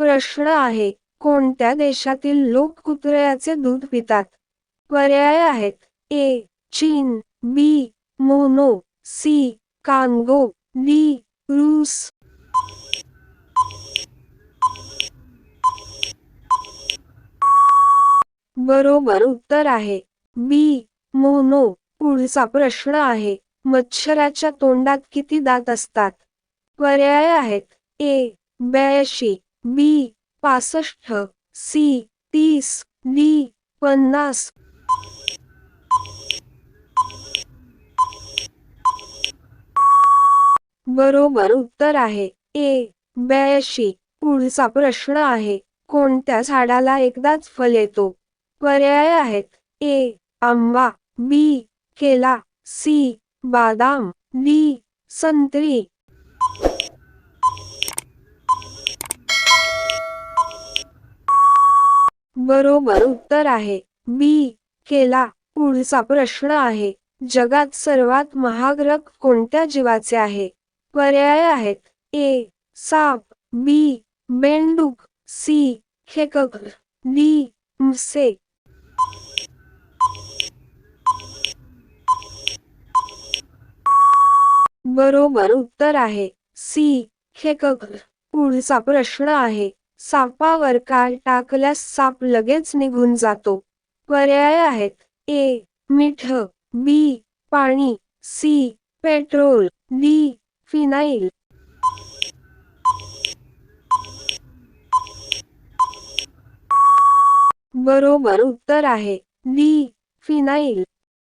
प्रश्न आहे कोणत्या देशातील लोक कुत्र्याचे दूध पितात? पर्याय आहेत ए चीन बी मोनो सी कांगो डी रूस. बरोबर उत्तर आहे बी मोनो. पुढचा प्रश्न आहे मच्छराच्या तोंडात किती दात असतात? पर्याय आहेत ए ब्याऐंशी. बी पासष्ट सी तीस डी पन्नास. बरोबर उत्तर आहे. ए ब्याऐंशी. पुढचा प्रश्न आहे. कोणत्या झाडाला एकदाच फल येतो? पर्याय आहेत. ए आंबा. बी केला. सी बादाम. डी संत्री. बरोबर उत्तर आहे. बी केला पुढचा प्रश्न आहे. जगात सर्वात महाग रग कोणत्या जीवाचे आहे? पर्याय आहेत. ए. साप. बी. बेंडूक सी. खेकक. डी. मुसे. बरोबर उत्तर आहे. सी. खेकक. पुढचा प्रश्न आहे. सापावर काळ टाकल्यास साप लगेच निघून जातो. पर्याय आहेत. ए. मीठ. बी. पाणी. सी. पेट्रोल. डी. फिनाईल. बरोबर उत्तर आहे. डी. फिनाईल.